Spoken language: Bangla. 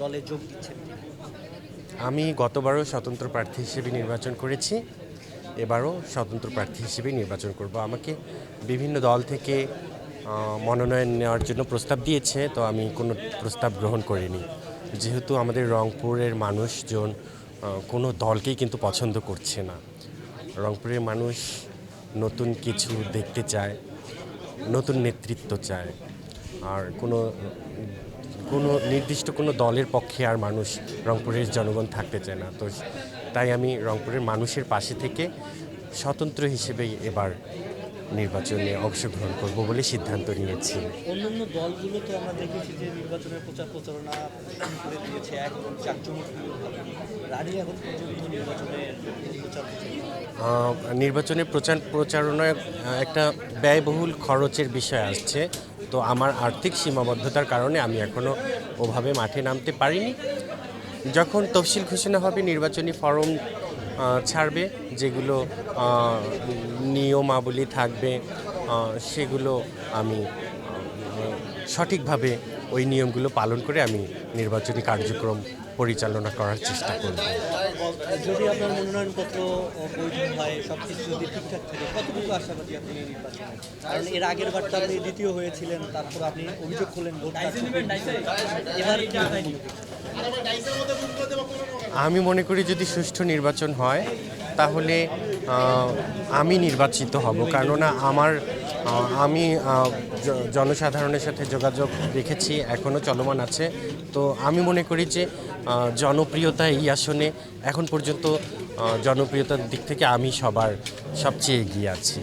দলে যোগ দিচ্ছেন আমি গতবারও স্বতন্ত্র প্রার্থী হিসেবে নির্বাচন করেছি। এবারও স্বতন্ত্র প্রার্থী হিসেবে নির্বাচন করব। আমাকে বিভিন্ন দল থেকে মনোনয়ন নেওয়ার জন্য প্রস্তাব দিয়েছে, তো আমি কোনো প্রস্তাব গ্রহণ করিনি। যেহেতু আমাদের রংপুরের মানুষজন কোনো দলকেই কিন্তু পছন্দ করছে না। রংপুরের মানুষ নতুন কিছু দেখতে চায়, নতুন নেতৃত্ব চায়। আর কোনো কোনো নির্দিষ্ট কোনো দলের পক্ষে আর মানুষ রংপুরের জনগণ থাকতে চায় না। তো তাই আমি রংপুরের মানুষের পাশে থেকে স্বতন্ত্র হিসেবে এবার নির্বাচনে অংশগ্রহণ করব বলে সিদ্ধান্ত নিয়েছি। অন্যান্য দলগুলো তো আমরা দেখেছি যে নির্বাচনের প্রচার প্রচারণা করে দিয়েছে একদম চাকচমকভাবে। রানী এখন পর্যন্ত নির্বাচনের নির্বাচনে প্রচার প্রচারণায় একটা ব্যয়বহুল খরচের বিষয় আসছে। তো আমার আর্থিক সীমাবদ্ধতার কারণে আমি এখনও ওভাবে মাঠে নামতে পারিনি। যখন তফসিল ঘোষণা হবে, নির্বাচনী ফরম ছাড়বে, যেগুলো নিয়মাবলী থাকবে সেগুলো আমি সঠিকভাবে ওই নিয়মগুলো পালন করে আমি নির্বাচনী কার্যক্রম পরিচালনা করার চেষ্টা করব। যদি আপনার মনোনয়নপত্র বৈধ হয় সব কিছু যদি ঠিকঠাক থাকে কতটুকু আশাবাদী আপনি নির্বাচনে? কারণ এর আগের বার তো আপনি দ্বিতীয় হয়েছিলেন তারপর আপনি অভিযোগ করলেন ভোট এবার? আমি মনে করি যদি সুষ্ঠু নির্বাচন হয় তাহলে আমি নির্বাচিত হব। কেননা আমার আমি জনসাধারণের সাথে যোগাযোগ রেখেছি এখনও চলমান আছে। তো আমি মনে করি যে জনপ্রিয়তা এই আসনে এখন পর্যন্ত জনপ্রিয়তার দিক থেকে আমি সবার সবচেয়ে এগিয়ে আছি।